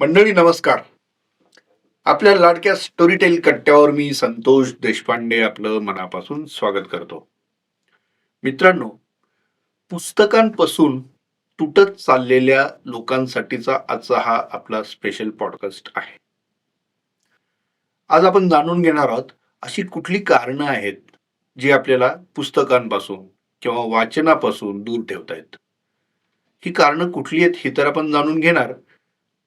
मंडळी नमस्कार. आपल्या लाडक्या स्टोरीटेल कट्ट्यावर मी संतोष देशपांडे आपलं मनापासून स्वागत करतो. मित्रांनो पुस्तकांपासून तुटत चाललेल्या लोकांसाठीचा आजचा हा आपला स्पेशल पॉडकास्ट आहे. आज आपण जाणून घेणार आहोत अशी कुठली कारणं आहेत जी आपल्याला पुस्तकांपासून किंवा वाचनापासून दूर ठेवतायत. ही कारणं कुठली आहेत ही तर आपण जाणून घेणार.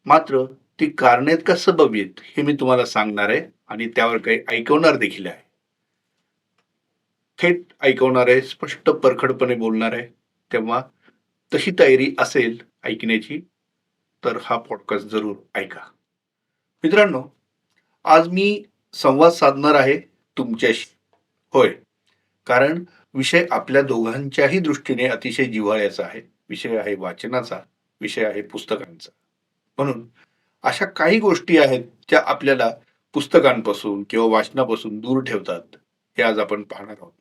मात्र ती कारण आहेत का सबब आहेत हे मी तुम्हाला सांगणार आहे आणि त्यावर काही ऐकवणार देखील आहे. थेट ऐकवणार आहे स्पष्ट परखडपणे बोलणार आहे. तेव्हा तशी तयारी असेल ऐकण्याची तर हा पॉडकास्ट जरूर ऐका. मित्रांनो आज मी संवाद साधणार आहे तुमच्याशी. होय कारण विषय आपल्या दोघांच्याही दृष्टीने अतिशय जिव्हाळ्याचा आहे. विषय आहे वाचनाचा विषय आहे पुस्तकांचा. म्हणून अशा काही गोष्टी आहेत ज्या आपल्याला पुस्तकांपासून किंवा वाचनापासून दूर ठेवतात हे आज आपण पाहणार आहोत.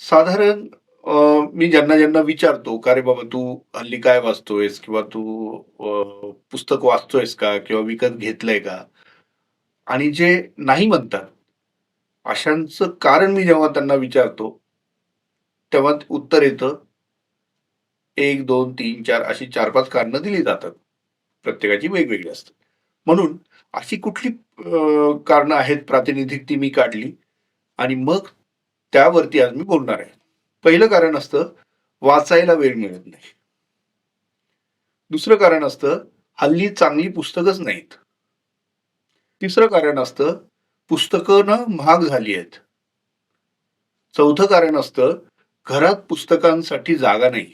साधारण मी ज्यांना ज्यांना विचारतो का रे बाबा तू हल्ली काय वाचतोयस? किंवा तू पुस्तक वाचतोयस का? किंवा विकत घेतलंय का? आणि जे नाही म्हणतात अशांचं कारण मी जेव्हा त्यांना विचारतो तेव्हा उत्तर येतं एक दोन तीन चार अशी चार पाच कारणं दिली जातात. प्रत्येकाची वेगवेगळी असतात म्हणून अशी कुठली कारणं आहेत प्रातिनिधिक ती मी काढली आणि मग त्यावरती आज मी बोलणार आहे. पहिलं कारण असतं वाचायला वेळ मिळत नाही. दुसरं कारण असतं हल्ली चांगली पुस्तकच नाहीत. तिसरं कारण असतं पुस्तकं ना महाग झाली आहेत. चौथं कारण असतं घरात पुस्तकांसाठी जागा नाही.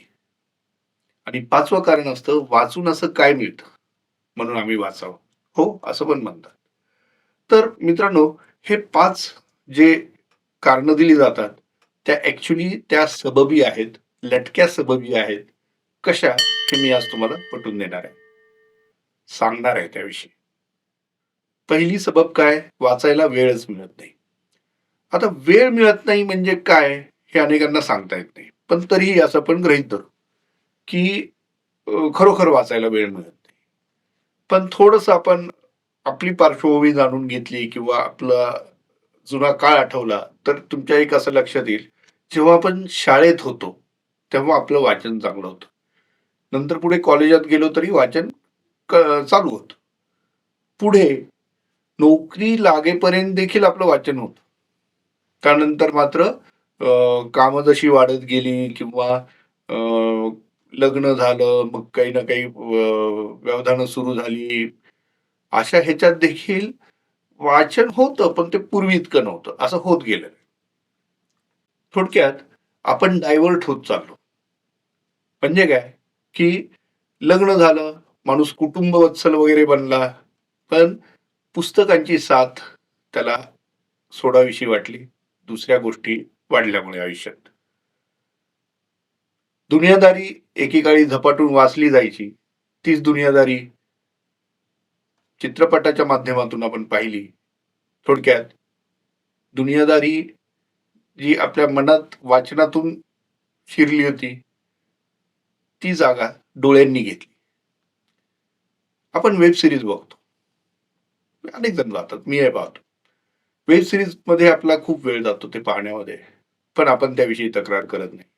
आणि पाचवं कारण असतं वाचून असं काय मिळतं? म्हणून आम्ही वाचावं. हो असं पण म्हणतात. तर मित्रांनो हे पाच जे कारणं दिली जातात त्या ऍक्च्युली त्या सबबी आहेत लटक्या सबबी आहेत. कशा? हे मी आज तुम्हाला पटवून देणार आहे. सांगणार आहे त्याविषयी. पहिली सबब काय? वाचायला वेळच मिळत नाही. आता वेळ मिळत नाही म्हणजे काय? हे अनेकांना सांगता येत नाही. पण तरीही असं पण गृहीत धरू. की खरोखर वाचायला वेळ मिळत नाही. पण थोडस आपण आपली पार्श्वभूमी जाणून घेतली किंवा आपला जुना काळ आठवला तर तुमच्या एक असं लक्षात येईल जेव्हा आपण शाळेत होतो तेव्हा आपलं वाचन चांगलं होतं. नंतर पुढे कॉलेजात गेलो तरी वाचन क- चालू होतं. पुढे नोकरी लागेपर्यंत देखील आपलं वाचन होतं. त्यानंतर मात्र कामं जशी वाढत गेली किंवा लग्न झालं मग काही ना काही व्यवधानं सुरू झाली. अशा ह्याच्यात देखील वाचन होतं पण ते पूर्वी इतकं नव्हतं. असं होत गेलं. थोडक्यात आपण डायव्हर्ट होत चाललो. म्हणजे काय? की लग्न झालं माणूस कुटुंब वत्सल वगैरे बनला पण पुस्तकांची साथ त्याला सोडावीशी वाटली. दुसऱ्या गोष्टी वाढल्यामुळे आयुष्यात. दुनियादारी एकेकाळी झपाटून वाचली जायची. तीच दुनियादारी चित्रपटाच्या माध्यमातून आपण पाहिली. थोडक्यात दुनियादारी जी आपल्या मनात वाचनातून शिरली होती ती जागा डोळ्यांनी घेतली. आपण वेब सिरीज बघतो. अनेक जण जातात मी हे पाहतो. वेब सिरीजमध्ये आपला खूप वेळ जातो ते पाहण्यामध्ये पण आपण त्याविषयी तक्रार करत नाही.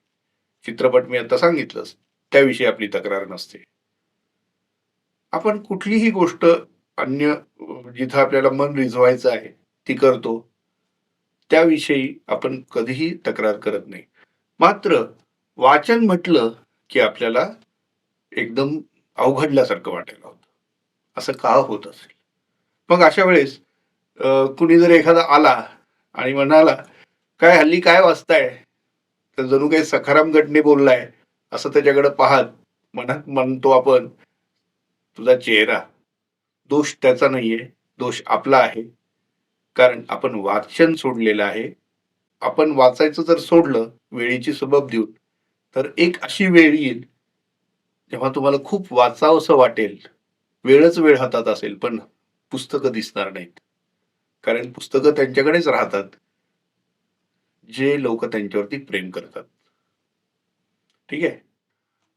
चित्रपट मी आता सांगितलंच त्याविषयी आपली तक्रार नसते. आपण कुठलीही गोष्ट अन्य जिथं आपल्याला मन रिझवायचं आहे ती करतो. त्याविषयी आपण कधीही तक्रार करत नाही. मात्र वाचन म्हटलं की आपल्याला एकदम अवघडल्यासारखं वाटायला होतं. असं का होत असेल? मग अशा वेळेस कुणी जर एखादा आला आणि म्हणाला काय हल्ली काय वाचताय? तर जणू काही सखाराम गटने बोललाय असं त्याच्याकडे पाहत मनात म्हणतो आपण तुझा चेहरा दोष त्याचा नाहीये दोष आपला आहे. कारण आपण वाचन सोडलेलं आहे. आपण वाचायचं जर सोडलं वेळेची सबब देऊन तर एक अशी वेळ येईल जेव्हा तुम्हाला खूप वाचावंसं वाटेल. वेळच वेळ हातात असेल पण पुस्तकं दिसणार नाहीत. कारण पुस्तकं त्यांच्याकडेच राहतात. जे लोक त्यांच्यावरती प्रेम करतात. ठीक आहे?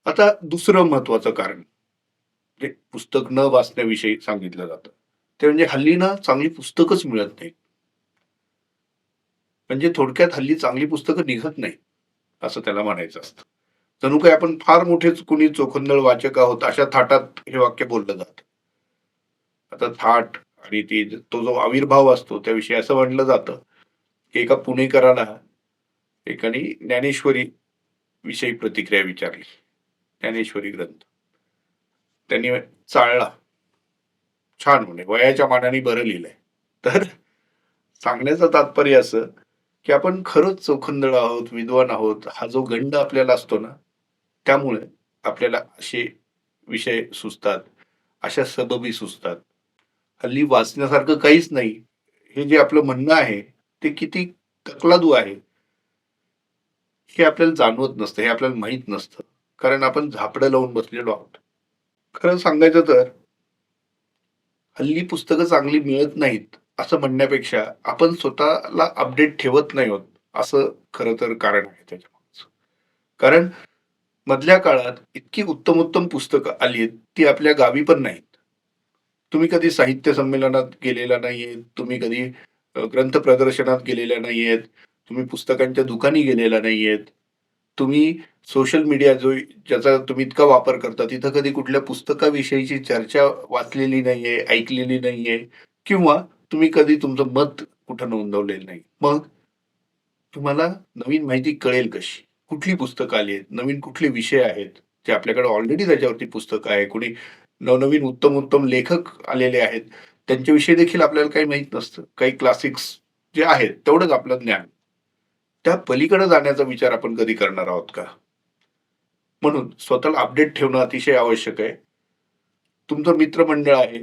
आता दुसरं महत्वाचं कारण जे पुस्तक न वाचण्याविषयी सांगितलं जातं ते म्हणजे हल्ली ना चांगली पुस्तकच मिळत नाही म्हणजे थोडक्यात हल्ली चांगली पुस्तकं निघत नाही असं त्याला म्हणायचं असतं. जणू काही आपण फार मोठेच कुणी चोखंदळ वाचक आहोत अशा थाटात हे वाक्य बोललं जातं. आता थाट आणि ती तो जो आविर्भाव असतो त्याविषयी असं म्हटलं जातं एका पुणेकराला एकाने ज्ञानेश्वरी विषयी प्रतिक्रिया विचारली. ज्ञानेश्वरी ग्रंथ. त्यांनी चाळला छान म्हणे. वयाच्या मानाने बरं लिहिलंय. तर सांगण्याचं तात्पर्य असं की आपण खरंच चोखंदळ आहोत विद्वान आहोत हा जो गंड आपल्याला असतो ना त्यामुळे आपल्याला असे विषय सुचतात अशा सबबी सुचतात. हल्ली वाचण्यासारखं काहीच नाही. हे जे आपलं म्हणणं आहे ते किती तकलादू आहे हे आपल्याला जाणवत नसतं हे आपल्याला माहीत नसतं. कारण आपण झापडं लावून बसलेलो आहोत. खरं सांगायचं तर हल्ली पुस्तकं चांगली मिळत नाहीत असं म्हणण्यापेक्षा आपण स्वतःला अपडेट ठेवत नाही होत असं खरं तर कारण आहे त्याच्यामागचं. कारण मधल्या काळात इतकी उत्तम उत्तम पुस्तकं आली आहेत ती आपल्या गावी पण नाहीत. तुम्ही कधी साहित्य संमेलनात गेलेला नाहीये तुम्ही कधी ग्रंथ प्रदर्शनात गेलेल्या नाहीयेत तुम्ही पुस्तकांच्या दुकानी गेलेला नाहीयेत तुम्ही सोशल मीडिया जो ज्याचा तुम्ही इतका वापर करता तिथं कधी कुठल्या पुस्तकाविषयीची चर्चा वाचलेली नाहीये ऐकलेली नाहीये किंवा तुम्ही कधी तुमचं मत कुठं नोंदवलेलं नाही. मग तुम्हाला नवीन माहिती कळेल कशी? कुठली पुस्तकं आली आहेत? नवीन कुठले विषय आहेत? जे आपल्याकडे ऑलरेडी त्याच्यावरती पुस्तकं आहे. कुणी नवनवीन उत्तम उत्तम लेखक आलेले आहेत. त्यांच्याविषयी देखील आपल्याला काही माहीत नसतं. काही क्लासिक्स जे आहेत तेवढंच आपलं ज्ञान. त्या पलीकडे जाण्याचा विचार आपण कधी करणार आहोत का? म्हणून स्वतःला अपडेट ठेवणं अतिशय आवश्यक आहे. तुमचं मित्रमंडळ आहे.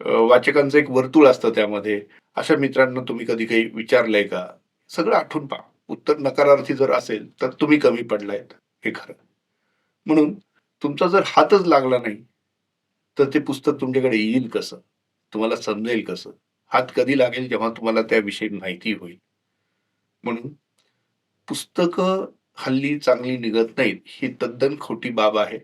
वाचकांचं एक वर्तुळ असतं त्यामध्ये. अशा मित्रांना तुम्ही कधी काही विचारलंय का? सगळं आठवून पहा. उत्तर नकारार्थी जर असेल तर तुम्ही कमी पडलायत. हे खरं. म्हणून तुमचा जर हातच लागला नाही तर ते पुस्तक तुमच्याकडे येईल कसं? तुम्हाला समजेल कसं. हात कधी लागेल जेव्हा तुम्हाला त्याविषयी माहिती होईल. म्हणून पुस्तकं हल्ली चांगली निघत नाहीत. ही तद्दन खोटी बाब आहे.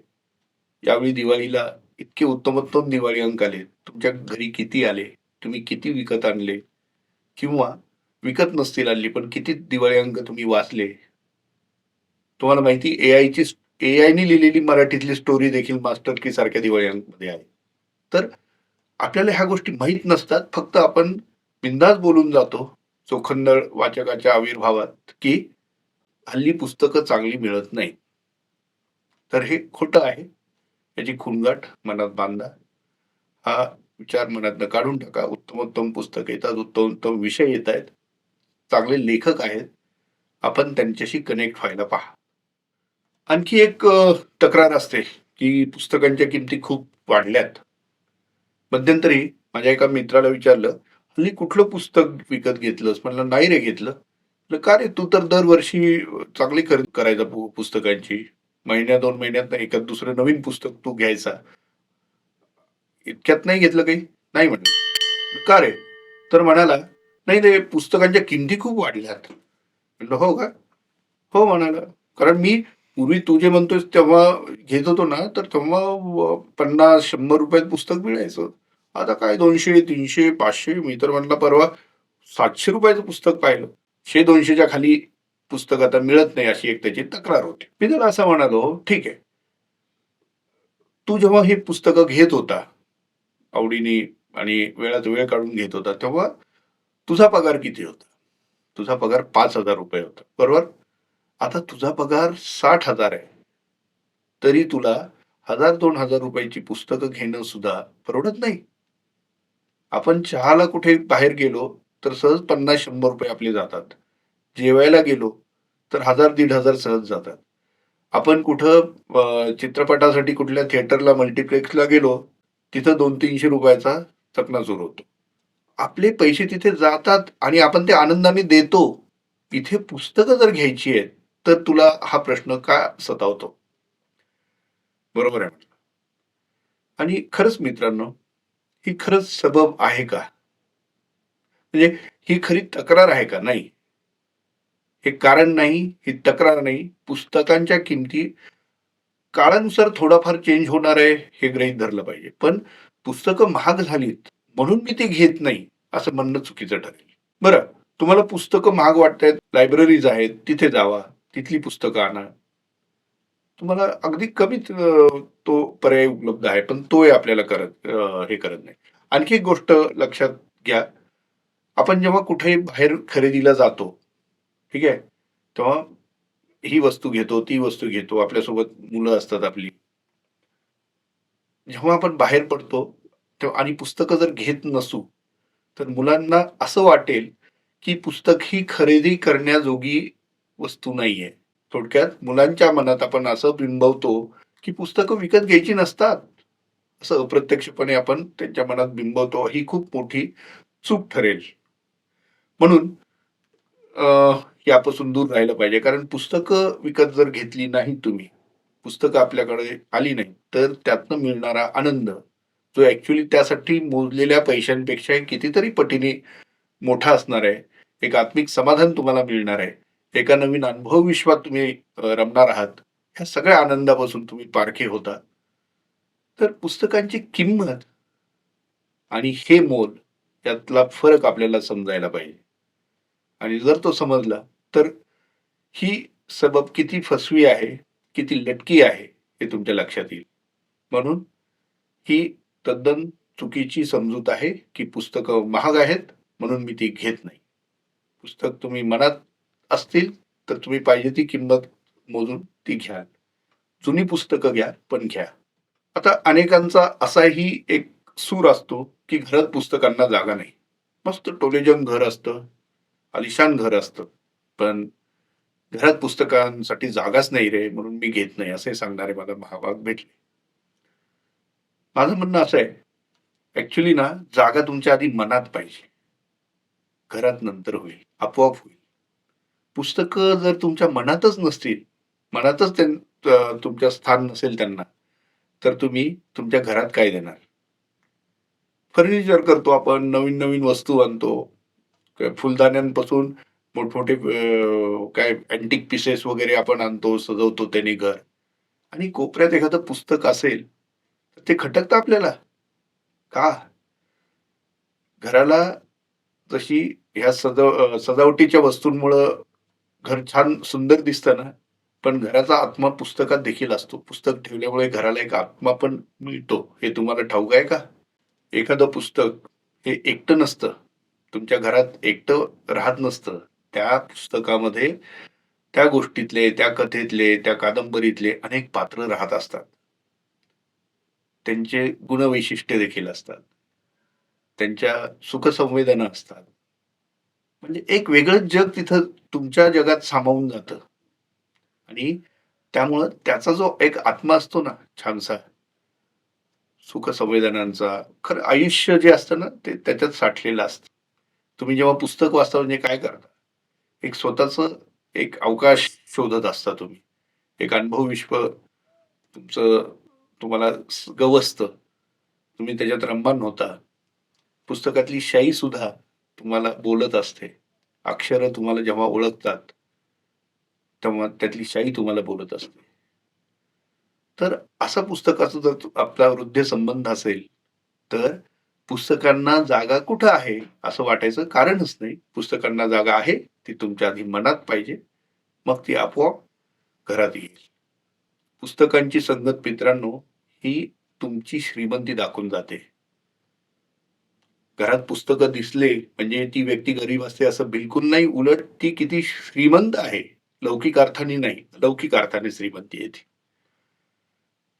यावेळी दिवाळीला इतके उत्तमोत्तम दिवाळी अंक आले. तुमच्या घरी किती आले? तुम्ही किती विकत आणले? किंवा विकत नसतील आणली पण किती दिवाळी अंक तुम्ही वाचले? तुम्हाला माहिती ए आयची ए आयने लिहिलेली मराठीतली स्टोरी देखील मास्टर की सारख्या दिवाळी अंकमध्ये आहे. तर आपल्याला ह्या गोष्टी माहीत नसतात. फक्त आपण बिंदास बोलून जातो चोखंदळ वाचकाच्या आविर्भावात की हल्ली पुस्तकं चांगली मिळत नाही तर हे खोटं आहे. याची खुणगाठ मनात बांधा. हा विचार मनातनं काढून टाका. उत्तमोत्तम पुस्तक येतात उत्तमोत्तम विषय येत आहेत चांगले लेखक आहेत. आपण त्यांच्याशी कनेक्ट व्हायला पहा. आणखी एक तक्रार असते की पुस्तकांच्या किमती खूप वाढल्यात. मध्यंतरी माझ्या एका मित्राला विचारलं हल्ली कुठलं पुस्तक विकत घेतलंस? म्हणलं नाही रे घेतलं. का रे? तू तर दरवर्षी चांगली खरेदी करायचा पुस्तकांची. महिन्या दोन महिन्यात एखाद दुसरं नवीन पुस्तक तू घ्यायचा. इतक्यात नाही घेतलं काही? नाही म्हटलं का रे? तर म्हणाला नाही ते पुस्तकांच्या किमती खूप वाढल्यात. म्हणलं हो का? हो म्हणाला कारण मी पूर्वी तू जे म्हणतोस तेव्हा घेत होतो ना तर तेव्हा पन्नास शंभर रुपयात पुस्तक मिळायचं आता काय दोनशे तीनशे पाचशे मी तर म्हटलं परवा सातशे रुपयाचं पुस्तक पाहिलं. शे दोनशेच्या खाली पुस्तक आता मिळत नाही अशी एक त्याची तक्रार होती. मी तर असं म्हणालो ठीक आहे. तू जेव्हा हे पुस्तकं घेत होता आवडीने आणि वेळात वेळ काढून घेत होता तेव्हा तुझा पगार किती होता? तुझा पगार पाच हजार रुपये होता. बरोबर? आता तुझा पगार साठ हजार आहे. तरी तुला हजार दोन हजार रुपयाची पुस्तकं घेणं सुद्धा परवडत नाही. आपण चहाला कुठे बाहेर गेलो तर सहज पन्नास शंभर रुपये आपले जातात. जेवायला गेलो तर हजार दीड हजार सहज जातात. आपण कुठं चित्रपटासाठी कुठल्या थिएटरला मल्टिप्लेक्सला गेलो तिथं दोन तीनशे रुपयाचा चकनाचूर होतो. आपले पैसे तिथे जातात आणि आपण ते आनंदाने देतो. इथे पुस्तकं जर घ्यायची आहेत तर तुला हा प्रश्न का सतावतो? बरोबर आहे. म्हटलं आणि खरंच मित्रांनो ही खरंच सबब आहे का? म्हणजे ही खरी तक्रार आहे का? नाही. हे कारण नाही ही तक्रार नाही. पुस्तकांच्या किमती काळानुसार थोडाफार चेंज होणार आहे हे गृहीत धरलं पाहिजे. पण पुस्तकं महाग झालीत म्हणून मी ती घेत नाही असं म्हणणं चुकीचं ठरेल. बरं तुम्हाला पुस्तकं महाग वाटतायत लायब्ररीज आहेत तिथे जावा तिथली पुस्तकं आणा. तुम्हाला अगदी कमीच तो पर्याय उपलब्ध आहे पण तोही आपल्याला करत हे करत नाही. आणखी एक गोष्ट लक्षात घ्या. आपण जेव्हा कुठेही बाहेर खरेदीला जातो ठीक आहे तेव्हा ही वस्तू घेतो ती वस्तू घेतो आपल्यासोबत मुलं असतात आपली. जेव्हा आपण बाहेर पडतो तेव्हा आणि पुस्तकं जर घेत नसू तर मुलांना असं वाटेल की पुस्तक ही खरेदी करण्याजोगी वस्तू नाहीये. थोडक्यात मुलांच्या मनात आपण असं बिंबवतो की पुस्तकं विकत घ्यायची नसतात. असं अप्रत्यक्षपणे आपण त्यांच्या मनात बिंबवतो. ही खूप मोठी चूक ठरेल. म्हणून यापासून दूर राहिलं पाहिजे. कारण पुस्तकं विकत जर घेतली नाही तुम्ही पुस्तकं आपल्याकडे आली नाही तर त्यातनं मिळणारा आनंद जो ऍक्च्युली त्यासाठी मोजलेल्या पैशांपेक्षा कितीतरी पटीने मोठा असणार आहे. एक आत्मिक समाधान तुम्हाला मिळणार आहे. एका नवीन अनुभव विश्वात तुम्ही रमणार आहात. ह्या सगळ्या आनंदापासून तुम्ही पारखे होता. तर पुस्तकांची किंमत आणि हे मोल यातला फरक आपल्याला समजायला पाहिजे. आणि जर तो समजला तर ही सबब किती फसवी आहे किती लटकी आहे हे तुमच्या लक्षात येईल. म्हणून ही तद्दन चुकीची समजूत आहे की पुस्तकं महाग आहेत म्हणून मी ती घेत नाही. पुस्तक तुम्ही मनात असतील तर तुम्ही पाहिजे ती किंमत मोजून ती घ्या. जुनी पुस्तकं घ्या पण घ्या. आता अनेकांचा असाही एक सूर असतो की घरात पुस्तकांना जागा नाही. मस्त टोलेजन घर असतं आलिशान घर असतं. पण घरात पुस्तकांसाठी जागाच नाही रे म्हणून मी घेत नाही असे सांगणारे मला महाभाग भेटले. माझं म्हणणं असं आहे ऍक्च्युली ना जागा तुमच्या आधी मनात पाहिजे. घरात नंतर होईल आपोआप होईल. पुस्तकं जर तुमच्या मनातच नसतील मनातच त्यां- तुमच्या स्थान नसेल त्यांना तर तुम्ही तुमच्या घरात काय देणार? फर्निचर करतो आपण नवीन नवीन वस्तू आणतो. फुलदाण्यांपासून मोठमोठे काय अँटिक पीसेस वगैरे आपण आणतो सजवतो त्याने घर. आणि कोपऱ्यात एखादं पुस्तक असेल तर ते खटकतं आपल्याला. का? घराला जशी ह्या सजव सजावटीच्या वस्तूंमुळं घर छान सुंदर दिसतं ना पण घराचा आत्मा पुस्तकात देखील असतो. पुस्तक ठेवल्यामुळे घराला एक आत्मा पण मिळतो. हे तुम्हाला ठाऊक आहे का? एखादं पुस्तक हे एकटं नसतं. तुमच्या घरात एकटं राहत नसतं. त्या पुस्तकामध्ये त्या गोष्टीतले त्या कथेतले त्या कादंबरीतले अनेक पात्र राहत असतात. त्यांचे गुणवैशिष्ट्य देखील असतात. त्यांच्या सुखसंवेदना असतात. म्हणजे एक वेगळंच जग तिथं तुमच्या जगात सामावून जातं. आणि त्यामुळं त्याचा जो एक आत्मा असतो ना छानसा सुखसंवेदनांचा खरं आयुष्य जे असतं ना ते त्याच्यात साठलेलं असतं. तुम्ही जेव्हा पुस्तक वाचता म्हणजे काय करता? एक स्वतःच एक अवकाश शोधत असता तुम्ही. एक अनुभव विश्व तुमचं तुम्हाला गवसतं. तुम्ही त्याच्यात रममान होता. पुस्तकातली शाई सुद्धा तुम्हाला बोलत असते. अक्षर तुम्हाला जेव्हा ओळखतात तेव्हा त्यातली शाई तुम्हाला बोलत असते. तर असा पुस्तकाचा जर आपला वृद्ध संबंध असेल तर पुस्तकांना जागा कुठं आहे असं वाटायचं कारणच नाही. पुस्तकांना जागा आहे ती तुमच्या आधी मनात पाहिजे मग ती आपोआप घरात येईल. पुस्तकांची संगत मित्रांनो ही तुमची श्रीमंती दाखवून जाते. घरात पुस्तकं दिसले म्हणजे ती व्यक्ती गरीब असते असं बिलकुल नाही. उलट ती किती श्रीमंत आहे. लौकिक अर्थाने नाही. लौकिक अर्थाने श्रीमंती आहे ती.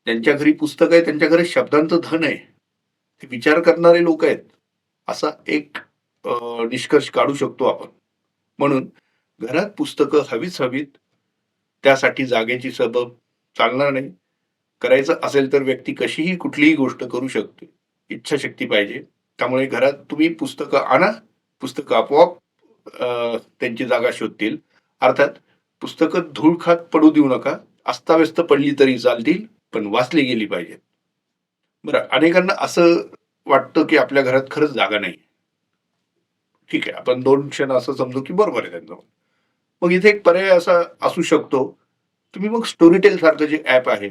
त्यांच्या घरी पुस्तक आहे त्यांच्या घरी शब्दांचं धन आहे. ते विचार करणारे लोक आहेत. असा एक निष्कर्ष काढू शकतो आपण. म्हणून घरात पुस्तकं हवीच हवीत त्यासाठी जागेची सबब चालणार नाही. करायचं असेल तर व्यक्ती कशीही कुठलीही गोष्ट करू शकते. इच्छाशक्ती पाहिजे. त्यामुळे घरात तुम्ही पुस्तकं आणा पुस्तकं आपोआप त्यांची जागा शोधतील. अर्थात पुस्तकं धूळ खात पडू देऊ नका अस्ताव्यस्त पडली तरी चालतील पण वाचली गेली पाहिजेत. बरं अनेकांना असं वाटतं की आपल्या घरात खरंच जागा नाही. ठीक आहे आपण दोन क्षण असं समजू की बरोबर आहे त्यांचं. मग इथे एक पर्याय असा असू शकतो तुम्ही मग स्टोरीटेल सारखं जे ऍप आहे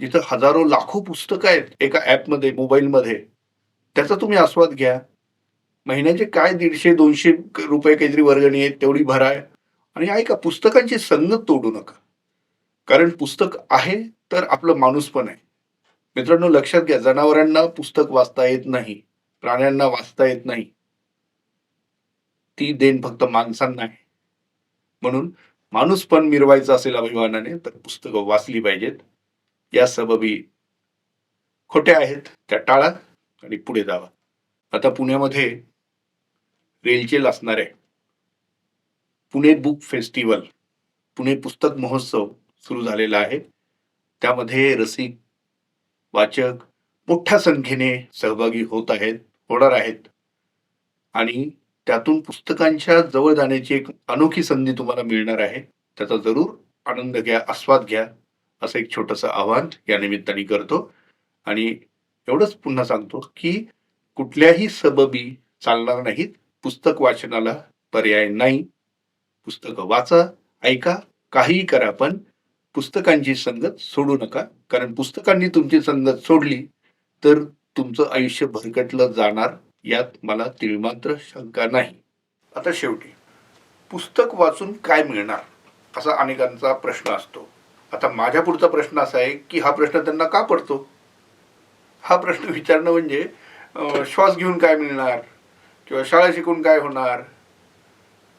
जिथं हजारो लाखो पुस्तकं आहेत एका ॲपमध्ये मोबाईलमध्ये त्याचा तुम्ही आस्वाद घ्या. महिन्याचे काय दीडशे दोनशे रुपये काहीतरी वर्गणी आहेत तेवढी भराय आणि ऐका पुस्तकांची संगत तोडू नका. कारण पुस्तक आहे तर आपलं माणूस पण आहे. मित्रांनो लक्षात घ्या जनावरांना पुस्तक वाचता येत नाही. प्राण्यांना वाचता येत नाही. ती देण फक्त माणसांना आहे. म्हणून माणूस पण मिरवायचा असेल अभिमानाने तर पुस्तकं वाचली पाहिजेत. या सबबी खोट्या आहेत त्या टाळा. आणि पुढे जावा. आता पुण्यामध्ये रेलचेल असणार आहे पुणे बुक फेस्टिवल पुणे पुस्तक महोत्सव सुरू झालेला आहे. त्यामध्ये रसिक वाचक मोठ्या संख्येने सहभागी होत आहेत होणार आहेत. आणि त्यातून पुस्तकांच्या जवळ जाण्याची एक अनोखी संधी तुम्हाला मिळणार आहे. त्याचा जरूर आनंद घ्या आस्वाद घ्या असं एक छोटंसं आव्हान या निमित्ताने करतो. आणि एवढंच पुन्हा सांगतो की कुठल्याही सबबी चालणार नाहीत. पुस्तक वाचनाला पर्याय नाही. पुस्तकं वाचा ऐका काहीही करा पण पुस्तकांची संगत सोडू नका. कारण पुस्तकांनी तुमची संगत सोडली तर तुमचं आयुष्य भरकटलं जाणार यात मला तिळमात्र शंका नाही. आता शेवटी पुस्तक वाचून काय मिळणार असा अनेकांचा प्रश्न असतो. आता माझ्या पुढचा प्रश्न असा आहे की हा प्रश्न त्यांना का पडतो? हा प्रश्न विचारणं म्हणजे श्वास घेऊन काय मिळणार? किंवा शाळा शिकून काय होणार?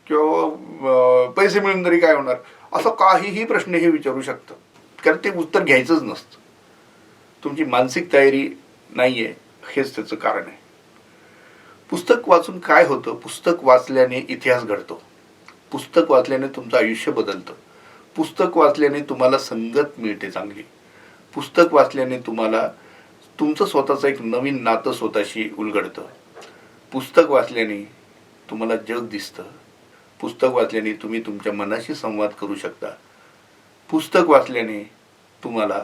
किंवा पैसे मिळून तरी काय होणार? असं काहीही प्रश्न हे विचारू शकतं. कारण ते उत्तर घ्यायचंच नसतं. तुमची मानसिक तयारी नाही आहे हेच त्याचं कारण आहे. पुस्तक वाचून काय होतं? पुस्तक वाचल्याने इतिहास घडतो. पुस्तक वाचल्याने तुमचं आयुष्य बदलतं. पुस्तक वाचल्याने तुम्हाला संगत मिळते चांगली. पुस्तक वाचल्याने तुम्हाला तुमचं स्वतःचं एक नवीन नातं स्वतःशी उलगडतं. पुस्तक वाचल्याने तुम्हाला जग दिसतं. पुस्तक वाचल्याने तुम्ही तुमच्या मनाशी संवाद करू शकता. पुस्तक वाचल्याने तुम्हाला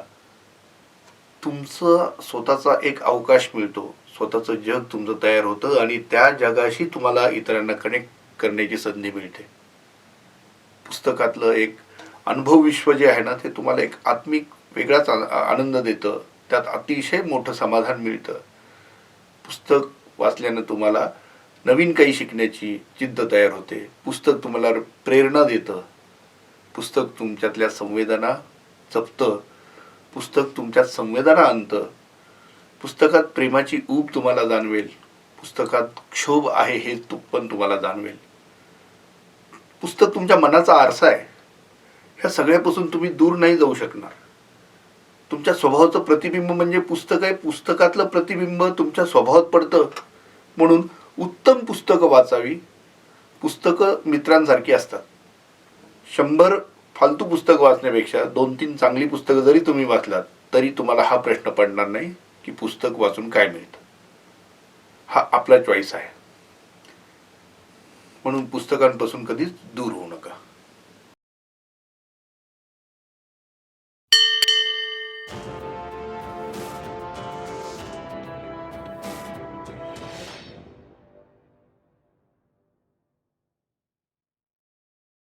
तुमचं स्वतःचा एक अवकाश मिळतो. स्वतःचं जग तुमचं तयार होतं आणि त्या जगाशी तुम्हाला इतरांना कनेक्ट करण्याची संधी मिळते. पुस्तकातलं एक अनुभव विश्व जे आहे ना ते तुम्हाला एक आत्मिक वेगळाच आनंद देतं. त्यात अतिशय मोठं समाधान मिळतं. पुस्तक वाचल्यानं तुम्हाला नवीन काही शिकण्याची जिद्द तयार होते. पुस्तक तुम्हाला प्रेरणा देतं. पुस्तक तुमच्यातल्या संवेदना जपतं. पुस्तक तुमच्यात संवेदना आणतं. पुस्तकात प्रेमाची ऊब तुम्हाला जाणवेल. पुस्तकात क्षोभ आहे हे तू पण तुम्हाला जाणवेल. पुस्तक तुमच्या मनाचा आरसा आहे. ह्या सगळ्यापासून तुम्ही दूर नाही जाऊ शकणार. तुमच्या स्वभावाचं प्रतिबिंब म्हणजे पुस्तक आहे. पुस्तकातलं प्रतिबिंब तुमच्या स्वभावात पडतं. म्हणून उत्तम पुस्तकं वाचावी. पुस्तकं मित्रांसारखी असतात. शंभर फालतू पुस्तकं वाचण्यापेक्षा दोन तीन चांगली पुस्तकं जरी तुम्ही वाचलात तरी तुम्हाला हा प्रश्न पडणार नाही की पुस्तक वाचून काय मिळतं. हा आपला चॉईस आहे. म्हणून पुस्तकांपासून कधीच दूर होऊ नका.